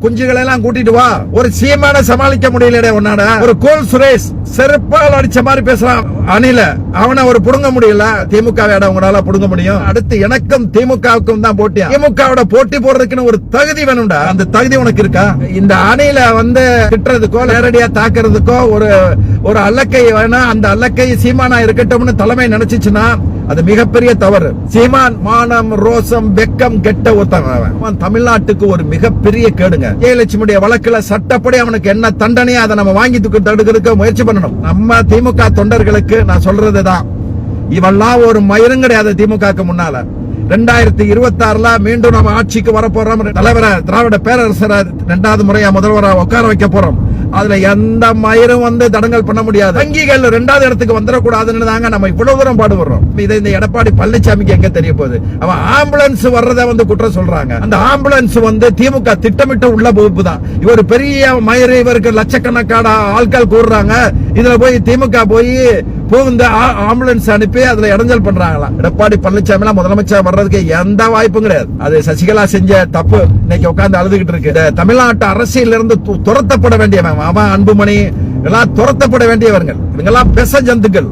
குஞ்சுகளை எல்லாம் கூட்டிட்டு வா. ஒரு சீமான சமாளிக்க முடியல உன்னாட ஒரு கோல் சுரேஷ் செருப்பால் அடிச்ச மாதிரி பேசுறான். அணில. அவனை ஒரு புடுங்க முடியல. திமுக வேட உங்களால புடுங்க முடியும். அடுத்து எனக்கும் திமுகவுக்கும் தான் போட்டி திமுகவோட போட்டி போடுறதுக்குன்னு ஒரு தகுதி வேணும்டா. அந்த தகுதி உனக்கு இருக்கா? இந்த அணில வந்து திட்டுறதுக்கோ நேரடியா தாக்குறதுக்கோ ஒரு ஒரு அல்லக்கை வேணா அந்த அல்லக்கை சீமானா இருக்கட்டும்னு தலைமை நினைச்சிச்சுன்னா அது மிகப்பெரிய தவறு. சீமான் மானம் ரோசம் வெக்கம் கெட்ட ஒருத்தன் தமிழ்நாட்டுக்கு ஒரு மிகப்பெரிய கேடுங்க. ஜெயலட்சுமியுடைய வழக்குல சட்டப்படி அவனுக்கு என்ன தண்டனையோ அதை நம்ம வாங்கி தடுக்கிறதுக்கு முயற்சி பண்ணணும். நம்ம திமுக தொண்டர்களுக்கு நான் சொல்றதுதான். இவெல்லாம் ஒரு மயிரும் கிடையாது திமுகக்கு முன்னால. ரெண்டாயிரத்தி இருபத்தி ஆறுல மீண்டும் நம்ம ஆட்சிக்கு வரப்போறோம். போறோம் தலைவரை திராவிட பேரரசரை ரெண்டாவது முறையா முதல்வரா உட்கார வைக்க போறோம். அதுல எந்த மயிரும் வந்து தடங்கல் பண்ண முடியாது. வங்கிகள் ரெண்டாவது இடத்துக்கு வந்துடக்கூடாதுன்னு தாங்க நம்ம இவ்வளவு தூரம் பாடுபடுறோம். இதை இந்த எடப்பாடி பழனிசாமிக்கு எங்க தெரிய போகுது? அவன் ஆம்புலன்ஸ் வர்றத வந்து குற்றம் சொல்றாங்க. அந்த ஆம்புலன்ஸ் வந்து திமுக திட்டமிட்ட உள்ள வகுப்பு தான் இவர் பெரிய மயிறு இவருக்கு லட்சக்கணக்கான ஆட்கள் கூடுறாங்க. இதுல போய் திமுக போய் புகுந்து ஆ- ஆம்புலன்ஸ் அனுப்பி அதுல இடைஞ்சல் பண்றாங்களாம் எடப்பாடி பழனிசாமி எல்லாம் முதலமைச்சர் வர்றதுக்கு எந்த வாய்ப்பும் கிடையாது. அது சசிகலா செஞ்ச தப்பு இன்னைக்கு உட்கார்ந்து அழுதுகிட்டு இருக்கு. இந்த தமிழ்நாட்டு அரசியல் இருந்து துரத்தப்பட வேண்டியவன் அவன் அன்புமணி எல்லாம் துரத்தப்பட வேண்டியவர்கள். இவங்கெல்லாம் பெச ஜந்துக்கள்